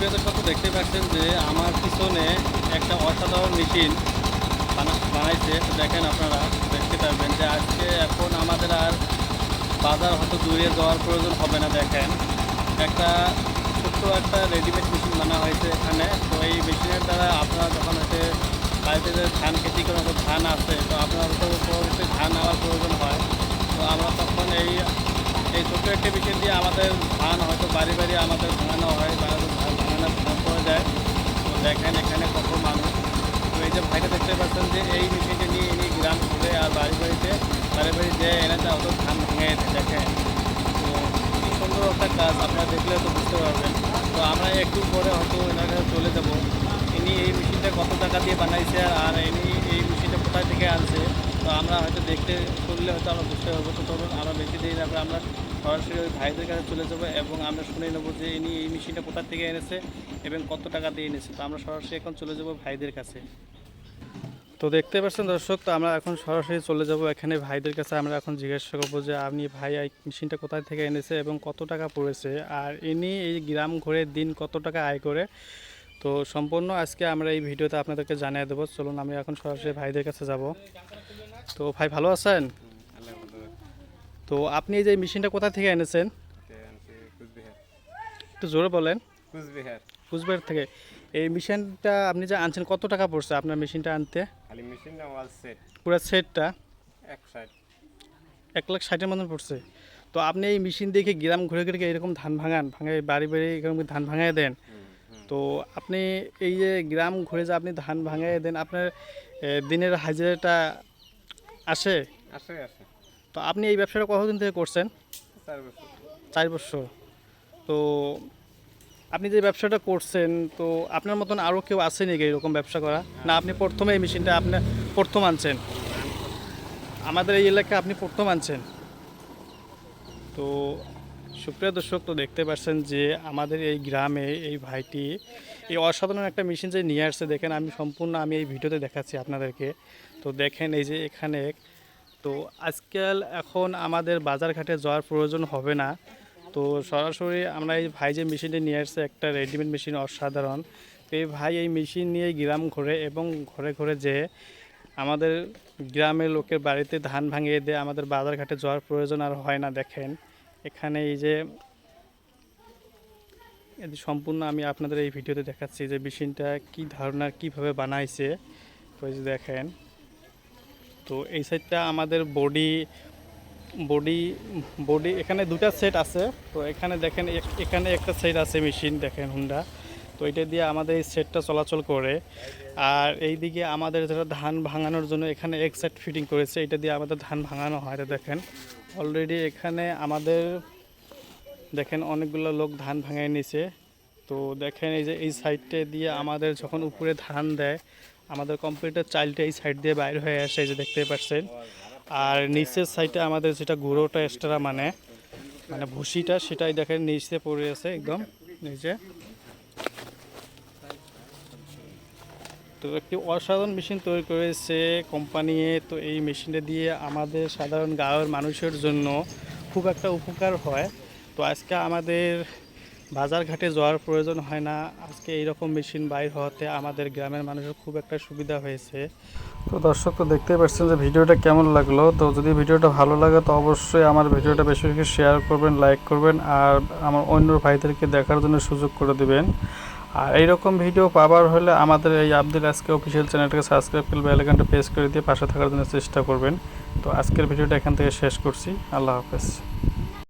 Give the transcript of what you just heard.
সুপ্রিয় দর্শক দেখতে পাচ্ছেন যে আমার পিছনে একটা অসাধারণ মেশিন বানাইছে। দেখেন আপনারা, দেখতে পারবেন যে আজকে এখন আমাদের আর বাজার হয়তো দূরে যাওয়ার প্রয়োজন হবে না, দেখেন। একটা ছোট্ট একটা রেডিমেড মেশিন বানা হয়েছে এখানে। তো এই মেশিনের দ্বারা আপনারা যখন হচ্ছে বাড়িতে যে ধান খেতি করেন, তো ধান আছে, তো আপনার তো পরবর্তী ধান নেওয়ার প্রয়োজন হয়। তো আমরা তখন এই এই ছোট্ট একটি মেশিন দিয়ে আমাদের ধান হয়তো বাড়ি বাড়ি আমাদের ধান ভাঙানো ধান করে দেয় তো দেখেন, এখানে কত মানুষ। তো এই যে ভাইটা দেখতে পাচ্ছেন যে এই মেশিনটা নিয়ে ইনি গ্রাম ঘুরে আর বাড়ি বাড়িতে বাড়ি বাড়ি যে এনে তা অত ধান ভেঙে দেখেন। তো কি সুন্দর একটা কাজ, আপনারা দেখলে তো বুঝতে পারবেন। তো আমরা একটু পরে হয়তো এনার কাছে চলে যাব। ইনি এই মেশিনটা কত টাকা দিয়ে বানাইছে আর ইনি এই মেশিনটা কোথায় থেকে আনছে, তো আমরা হয়তো দেখতে চললে হয়তো আমরা বুঝতে পারব। তো আমরা বেশি দিন আমরা সরাসরি ওই ভাইদের কাছে চলে যাব এবং আমরা শুনে নেব যে ইনি এই মেশিনটা কোথা থেকে এনেছে এবং কত টাকা দিয়ে এনেছে। তো আমরা সরাসরি এখন চলে যাব ভাইদের কাছে। তো দেখতে পাচ্ছেন দর্শক, তো আমরা এখন সরাসরি চলে যাব এখানে ভাইদের কাছে। আমরা এখন জিজ্ঞাসা করব যে আপনি ভাই, এই মেশিনটা কোথায় থেকে এনেছে এবং কত টাকা পড়েছে? আর ইনি এই গ্রাম ঘুরে দিন কত টাকা আয় করে? তো সম্পূর্ণ আজকে আমরা এই ভিডিওতে আপনাদেরকে জানিয়ে দেবো। চলুন, আমি এখন সরাসরি ভাইদের কাছে যাব। তো ভাই, ভালো আছেন? তো আপনি এই যে মেশিনটা কোথা থেকে এনেছেন? একটু জোরে বলেন। কুচবিহার। কুচবিহার থেকে। এই মেশিনটা আপনি যে আনছেন কত টাকা পড়ছে আপনার মেশিনটা আনতে? খালি মেশিন না ওয়াল সেট পুরো সেটটা এক সাইড এক লাখ ষাটের মতন পড়ছে। তো আপনি এই মেশিন দেখে গ্রাম ঘুরে ঘুরে এরকম ধান ভাঙান ভাঙায় বাড়ি বাড়ি এরকম ধান ভাঙায় দেন। তো আপনি এই যে গ্রাম ঘুরে যে আপনি ধান ভাঙায় দেন আপনার দিনের হাজিরাটা আসে? আসে আসে। তো আপনি এই ব্যবসাটা কতদিন থেকে করছেন? চার বছর। চার বছর। তো আপনি যে ব্যবসাটা করছেন তো আপনার মতন আরও কেউ আছে নাকি এরকম ব্যবসা করা? না আপনি প্রথমে এই মেশিনটা আপনি প্রথম আনছেন? আমাদের এই এলাকায় আপনি প্রথম আনছেন? তো সুপ্রিয় দর্শক তো দেখতে পাচ্ছেন যে আমাদের এই গ্রামে এই ভাইটি এই অসাধারণ একটা মেশিন যে নিয়ে আসছে দেখেন আমি সম্পূর্ণ আমি এই ভিডিওতে দেখাচ্ছি আপনাদেরকে। তো দেখেন এই যে এখানে তো আজকাল এখন আমাদের বাজারঘাটে যাওয়ার প্রয়োজন হবে না। তো সরাসরি আমরা এই ভাই যে মেশিনটি নিয়ে আসছে, একটা রেডিমেড মেশিন অসাধারণ। তো এই ভাই এই মেশিন নিয়ে গ্রাম ঘোরে এবং ঘরে ঘরে যে আমাদের গ্রামের লোকের বাড়িতে ধান ভাঙিয়ে দিয়ে আমাদের বাজারঘাটে যাওয়ার প্রয়োজন আর হয় না দেখেন। এখানে এই যে সম্পূর্ণ আমি আপনাদের এই ভিডিওতে দেখাচ্ছি যে মেশিনটা কি ধারণার, কীভাবে বানাইছে। যে দেখেন। তো এই সাইডটা আমাদের বডি বডি বডি, এখানে দুটা সেট আছে। তো এখানে দেখেন এখানে একটা সেট আছে মেশিন, দেখেন হুন্ডা। তো এটা দিয়ে আমাদের এই সেটটা চলাচল করে। আর এই দিকে আমাদের যারা ধান ভাঙানোর জন্য এখানে এক সেট ফিটিং করেছে, এটা দিয়ে আমাদের ধান ভাঙানো হয়। দেখেন অলরেডি এখানে আমাদের, দেখেন অনেকগুলো লোক ধান ভাঙায় নিছে। তো দেখেন এই যে এই সাইডটা দিয়ে আমাদের যখন উপরে ধান দেয় আমাদের কম্পিউটার চাইলটা এই সাইড দিয়ে বাইর হয়ে আসে যে দেখতে পাচ্ছেন আর নিচের সাইডে আমাদের যেটা গুঁড়োটা এক্সট্রা মানে মানে ভুসিটা, সেটাই দেখেন নিচে পড়ে আছে একদম, নিচে। তো একটি অসাধারণ মেশিন তৈরি করেছে কোম্পানি তো এই মেশিনটা দিয়ে আমাদের সাধারণ গাঁয়ের মানুষের জন্য খুব একটা উপকার হয়। তো আজকে আমাদের বাজারঘাটে যাওয়ার প্রয়োজন হয় না। আজকে এইরকম মেশিন বাইর হওয়াতে আমাদের গ্রামের মানুষের খুব একটা সুবিধা হয়েছে। তো দর্শক, তো দেখতেই পাচ্ছেন যে ভিডিওটা কেমন লাগল। তো যদি ভিডিওটা ভালো লাগে, তো অবশ্যই আমার ভিডিওটা বেশি বেশি শেয়ার করবেন লাইক করবেন, আর আমার অন্য ভাইদেরকে দেখার জন্য সুযোগ করে দিবেন। আর এইরকম ভিডিও পাবার হলে আমাদের এই আব্দুল আজকে অফিসিয়াল চ্যানেলটাকে সাবস্ক্রাইব করে বেল আইকনটা প্রেস করে দিয়ে পাশে থাকার জন্য চেষ্টা করবেন। তো আজকের ভিডিওটা এখান থেকে শেষ করছি। আল্লাহ হাফেজ।